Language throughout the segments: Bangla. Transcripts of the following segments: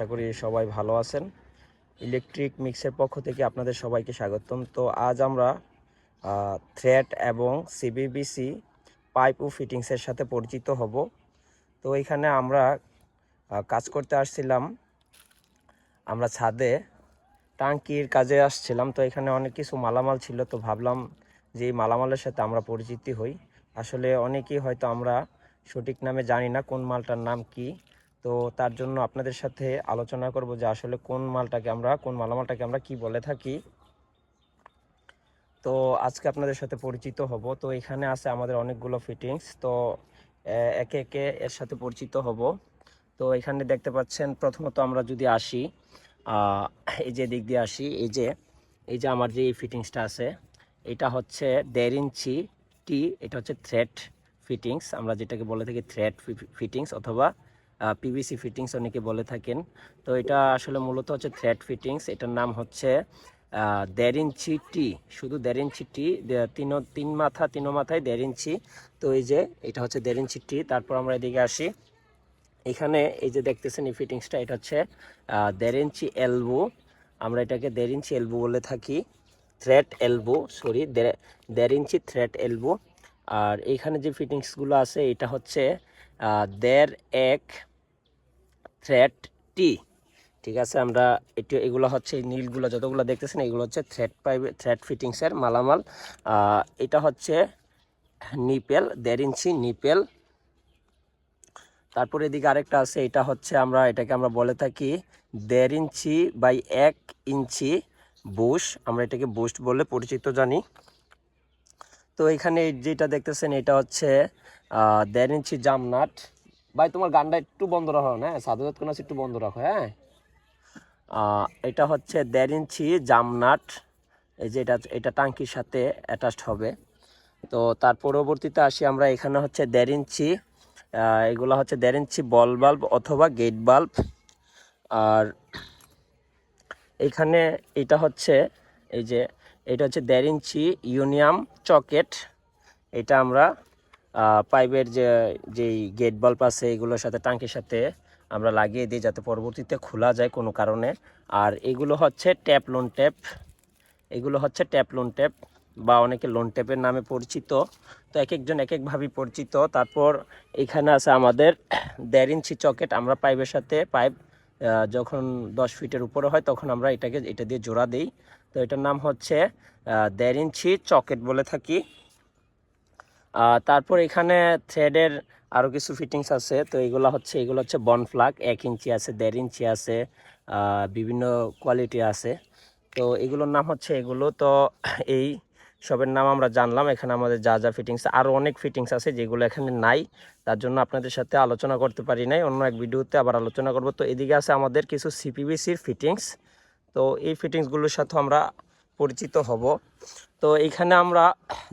আশা করি সবাই ভালো আছেন। ইলেকট্রিক মিক্সের পক্ষ থেকে আপনাদের সবাইকে স্বাগতম। তো আজ আমরা থ্রেড এবং সিবিবিসি পাইপ ও ফিটিংসের সাথে পরিচিত হব। তো এখানে আমরা কাজ করতে আসছিলাম। আমরা ছাদে টাঙ্কির কাজে আসছিলাম। তো এখানে অনেক কিছু মালামাল ছিল। তো ভাবলাম যে এই মালামালের সাথে আমরা পরিচিতি হই। আসলে অনেকেই হয়তো আমরা সঠিক নামে জানি না কোন মালটার নাম কি। তো তার জন্য আপনাদের সাথে আলোচনা করব যে আসলে কোন মালটাকে আমরা, কোন মালামালটাকে আমরা কি বলে থাকি। তো আজকে আপনাদের সাথে পরিচিত হব। তো এখানে আছে আমাদের অনেকগুলো ফিটিংস তো একে একে এর সাথে পরিচিত হব। তো এখানে দেখতে পাচ্ছেন, প্রথমত আমরা যদি আসি এই যে দিক দিয়ে আসি, এই যে এই যে আমার যে এই ফিটিংসটা আছে, এটা হচ্ছে দেড় ইঞ্চি টি, এটা হচ্ছে থ্রেড ফিটিংস আমরা যেটাকে বলে থাকি থ্রেড ফিটিংস অথবা পিভিসি ফিটিংস অনেকে বলে থাকেন। তো এটা আসলে মূলত হচ্ছে থ্রেড ফিটিংস এটার নাম হচ্ছে দেড় ইঞ্চি টি শুধু দেড় ইঞ্চি টি তিন তিন মাথা, তিন মাথায় দেড় ইঞ্চি। তো এই যে, এটা হচ্ছে দেড় ইঞ্চি টি তারপর আমরা এদিকে আসি। এখানে এই যে দেখতেছেন এই ফিটিংসটা এটা হচ্ছে দেড় ইঞ্চি এলবো আমরা এটাকে দেড় ইঞ্চি এলবো বলে থাকি। থ্রেড এলবো সরি দেড় ইঞ্চি থ্রেড এলবো আর এইখানে যে ফিটিংসগুলো আছে, এটা হচ্ছে দেড় এক থ্রেড টি। ঠিক আছে, আমরা এটি, এগুলো হচ্ছে নীলগুলো, যতগুলো দেখতেছেন, এগুলো হচ্ছে থ্রেড পাইপ থ্রেড ফিটিংসের মালামাল। এটা হচ্ছে নিপেল দেড় ইঞ্চি নিপেল তারপরে এদিকে আরেকটা আছে, এটা হচ্ছে আমরা, এটাকে আমরা বলে থাকি দেড় ইঞ্চি বাই এক ইঞ্চি বুশ আমরা এটাকে বুস্ট বলে পরিচিত জানি। তো এখানে যেটা দেখতেছেন, এটা হচ্ছে দেড় ইঞ্চি জামনাট। ভাই, তোমার গানটা একটু বন্ধ রাখো হ্যাঁ? সাধুজাত কোন একটু বন্ধ রাখো হ্যাঁ? এটা হচ্ছে দেড় ইঞ্চি জামনাট, এই যে এটা এটা টাঙ্কির সাথে অ্যাটাচড হবে। তো তার পরবর্তীতে আসি আমরা, এখানে হচ্ছে দেড় ইঞ্চি এগুলো হচ্ছে দেড় ইঞ্চি বল বাল্ব অথবা গেট বাল্ব। আর এখানে এটা হচ্ছে, এই যে, এটা হচ্ছে দেড় ইঞ্চি ইউনিয়াম চকেট, এটা আমরা পাইপের যে, যেই গেট বাল্ব আছে, এগুলোর সাথে টাঙ্কির সাথে আমরা লাগিয়ে দিই যাতে পরবর্তীতে খোলা যায় কোনো কারণে। আর এগুলো হচ্ছে ট্যাপ লোন ট্যাপ এগুলো হচ্ছে ট্যাপ লোন ট্যাপ বা অনেকে লোন ট্যাপের নামে পরিচিত। তো এক একজন এক একভাবেই পরিচিত। তারপর এখানে আছে আমাদের দেড় ইঞ্চি চকেট। আমরা পাইপের সাথে পাইপ যখন দশ ফিটের উপরে হয় তখন আমরা এটাকে, এটা দিয়ে জোড়া দিই। তো এটার নাম হচ্ছে দেড় ইঞ্চি চকেট বলে থাকি। তারপর এখানে থ্রেডের আরও কিছু ফিটিংস আছে। তো এগুলো হচ্ছে এগুলো হচ্ছে বন ফ্লাগ এক ইঞ্চি আছে, দেড় ইঞ্চি আছে বিভিন্ন কোয়ালিটি আছে। তো এগুলোর নাম হচ্ছে এগুলো। তো এই সবের নাম আমরা জানলাম। এখানে আমাদের যা যা ফিটিংস আরও অনেক ফিটিংস আছে যেগুলো এখানে নাই। তার জন্য আপনাদের সাথে আলোচনা করতে পারি নাই। অন্য এক ভিডিওতে আবার আলোচনা করব। তো এদিকে আছে আমাদের কিছু সিপিবিসির ফিটিংস তো এই ফিটিংসগুলোর সাথে আমরা পরিচিত হব। তো এখানে আমরা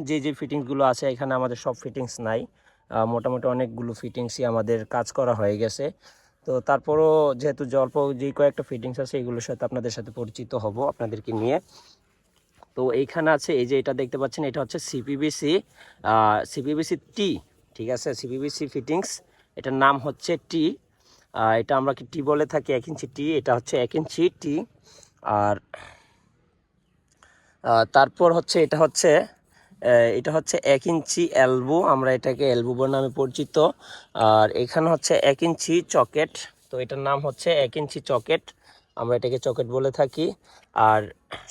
যে যে ফিটিংসগুলো আছে, এখানে আমাদের সব ফিটিংস নাই। মোটামুটি অনেকগুলো ফিটিংসই আমাদের কাজ করা হয়ে গেছে। তো তারপরও যেহেতু জল্প যে কয়েকটা ফিটিংস আছে, এগুলোর সাথে আপনাদের সাথে পরিচিত হব আপনাদেরকে নিয়ে। তো এইখানে আছে, এই যে এটা দেখতে পাচ্ছেন, এটা হচ্ছে সিপিবিসি সিপিবিসি টি ঠিক আছে? সিপিবিসি ফিটিংস এটার নাম হচ্ছে টি এটা আমরা কি টি বলে থাকি? এক ইঞ্চি টি এটা হচ্ছে এক ইঞ্চি টি আর তারপর হচ্ছে, এটা হচ্ছে এটা হচ্ছে এক ইঞ্চি এলবো আমরা এটাকে এলবো নামে পরিচিত। আর এখানে হচ্ছে এক ইঞ্চি চকেট, তো এটার নাম হচ্ছে এক ইঞ্চি চকেট, আমরা এটাকে চকেট বলে থাকি। আর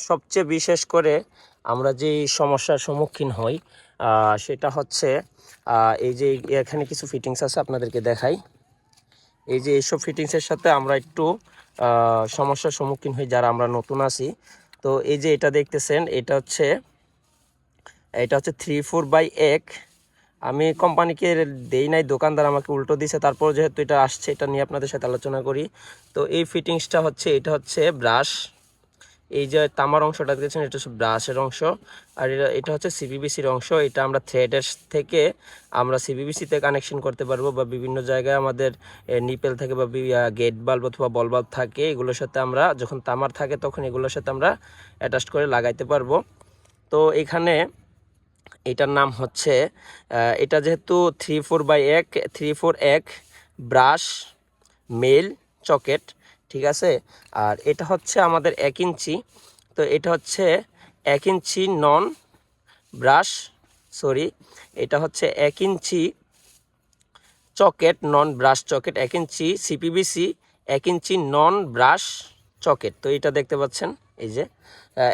সবচেয়ে বিশেষ করে আমরা যে সমস্যার সম্মুখীন হই সেটা হচ্ছে এই যে এখানে কিছু ফিটিংস আছে আপনাদেরকে দেখাই। এই যে এইসব ফিটিংসের সাথে আমরা একটু সমস্যার সম্মুখীন হই যারা আমরা নতুন আছি। তো এই যে এটা দেখতেছেন, এটা হচ্ছে এটা হচ্ছে থ্রি ফোর বাই এক। আমি কোম্পানিকে দেই নাই, দোকানদার আমাকে উল্টো দিছে, তারপর যেহেতু এটা আসছে, এটা নিয়ে আপনাদের সাথে আলোচনা করি। তো এই ফিটিংসটা হচ্ছে, এটা হচ্ছে ব্রাশ এই যে তামার অংশটা দেখছেন, এটা হচ্ছে ব্রাশের অংশ। আর এটা এটা হচ্ছে সিবিবিসির অংশ। এটা আমরা থ্রেডের থেকে, আমরা সিবিবিসিতে কানেকশন করতে পারব বা বিভিন্ন জায়গায় আমাদের নিপেল থাকে বা গেট বাল্ব অথবা বল বাল্ব থাকে, এগুলোর সাথে আমরা, যখন তামার থাকে, তখন এগুলোর সাথে আমরা অ্যাটাচ করে লাগাইতে পারব। তো এখানে এটার নাম হচ্ছে এটা যেহেতু থ্রি ফোর বাই এক থ্রি ফোর এক ব্রাশ মেল চকেট, ঠিক আছে? আর এটা হচ্ছে আমাদের এক ইঞ্চি। তো এটা হচ্ছে এক ইঞ্চি নন ব্রাশ সরি এটা হচ্ছে এক inch socket non brush socket, এক ইঞ্চি সিপিবিসি এক ইঞ্চি নন ব্রাশ চকেট। তো এটা দেখতে পাচ্ছেন, এই যে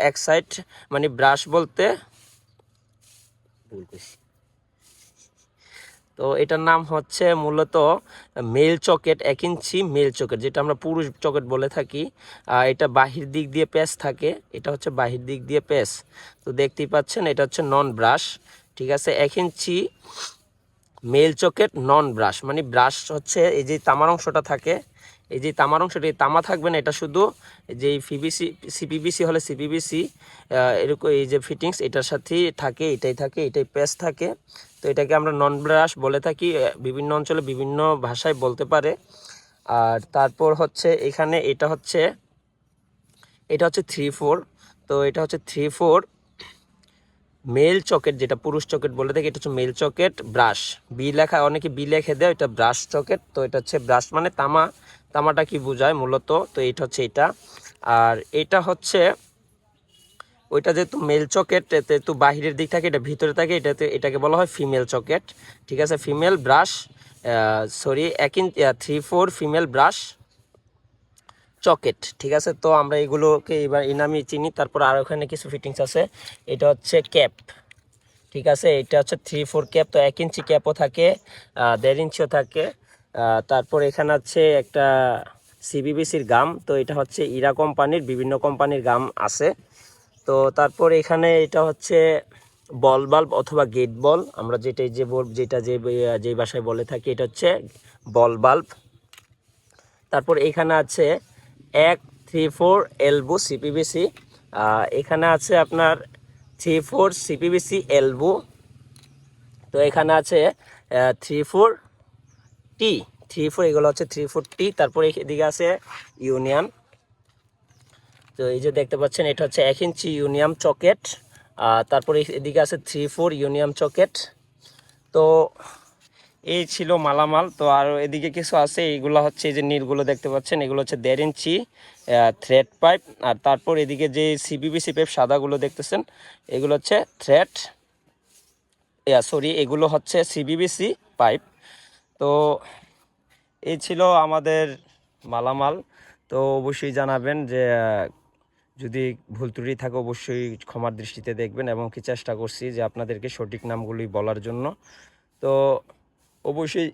এক সাইড মানে ব্রাশ বলতে ভুল কইছি। তো এটার নাম হচ্ছে মূলত মেল চকেট, এক ইঞ্চি মেল চকেট, যেটা আমরা পুরুষ চকেট বলে থাকি। এটা বাহির দিক দিয়ে প্যাচ থাকে, এটা হচ্ছে বাহির দিক দিয়ে প্যাচ। তো দেখতেই পাচ্ছেন, এটা হচ্ছে নন ব্রাশ, ঠিক আছে? এক inch male socket, non brass মানে ব্রাশ হচ্ছে এই যে তামার অংশটা থাকে এই যে তামার অংশটা তামা থাকবে না, এটা শুধু যে পিবিসি সিপিবিসি হলে সিপিবিসি এরকম এই যে ফিটিংস এটার সাথেই থাকে, এটাই থাকে, এটাই পেস থাকে। তো এটাকে আমরা নন ব্রাশ বলে থাকি বিভিন্ন অঞ্চলে বিভিন্ন ভাষায় বলতে পারে। আর তারপর হচ্ছে এখানে এটা হচ্ছে এটা হচ্ছে থ্রি ফোর তো এটা হচ্ছে থ্রি ফোর মেল চকেট, যেটা পুরুষ চকেট বলে থাকে, এটা হচ্ছে মেল চকেট ব্রাশ বি লেখা, অনেকে বি লেখে দেয় এটা ব্রাশ চকেট, তো এটা হচ্ছে ব্রাশ মানে তামা। তামাটা কি বোঝায় মূলত? তো এটা হচ্ছে এটা আর এটা হচ্ছে ওইটা যেহেতু মেল চকেট যেহেতু বাহিরের দিক থাকে, এটা ভিতরে থাকে এটাতে এটাকে বলা হয় ফিমেল চকেট। ঠিক আছে? ফিমেল ব্রাশ সরি এক inch three four female brush socket. ঠিক আছে? তো আমরা এগুলোকে এবার এই নামই চিনি। তারপর আর ওখানে কিছু ফিটিংস আছে। এটা হচ্ছে ক্যাপ ঠিক আছে? এটা হচ্ছে থ্রি ফোর ক্যাপ তো এক ইঞ্চি ক্যাপও থাকে দেড় ইঞ্চিও থাকে। তারপর এখানে আছে একটা সিবিবিসির গাম। তো এটা হচ্ছে ইরা কোম্পানির, বিভিন্ন কোম্পানির গাম আছে। তো তারপর এখানে এটা হচ্ছে বল বাল্ব অথবা গেট বল। আমরা যেটা যে বল, যেটা যে যে ভাষায় বলে থাকি, এটা হচ্ছে বল বাল্ব। তারপর এখানে আছে এক, থ্রি, ফোর, এলবো সিপিবিসি এখানে আছে আপনার থ্রি, ফোর সিপিবিসি এলবো। তো এখানে আছে থ্রি, ফোর টি, থ্রি ফোর, এগুলো হচ্ছে থ্রি ফোর টি, তারপরে এদিকে আছে ইউনিয়ন। তো এই যে দেখতে পাচ্ছেন, এটা হচ্ছে এক ইঞ্চি ইউনিয়াম চকেট তারপরে এদিকে আছে থ্রি ফোর ইউনিয়াম চকেট। তো এই ছিল মালামাল, তো আর এদিকে কিছু আছে এইগুলো হচ্ছে এই যে নীলগুলো দেখতে পাচ্ছেন, এগুলো হচ্ছে দেড় ইঞ্চি থ্রেড পাইপ আর তারপর এদিকে যে সিবিবিসি পাইপ সাদাগুলো দেখতেছেন, এগুলো হচ্ছে থ্রেড সরি এগুলো হচ্ছে সিবিবিসি পাইপ তো এই ছিল আমাদের মালামাল। তো অবশ্যই জানাবেন যে যদি ভুল ত্রুটি থাকে অবশ্যই ক্ষমার দৃষ্টিতে দেখবেন এবং কি চেষ্টা করছি যে আপনাদেরকে সঠিক নামগুলি বলার জন্য। তো অবশ্যই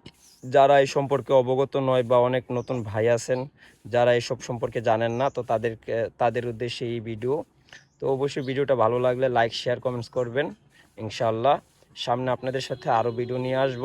যারা এই সম্পর্কে অবগত নয় বা অনেক নতুন ভাই আছেন, যারা এসব সম্পর্কে জানেন না, তো তাদেরকে, তাদের উদ্দেশ্যে এই ভিডিও। তো অবশ্যই ভিডিওটা ভালো লাগলে লাইক, শেয়ার, কমেন্টস করবেন, ইনশাআল্লাহ। সামনে আপনাদের সাথে আরও ভিডিও নিয়ে আসব।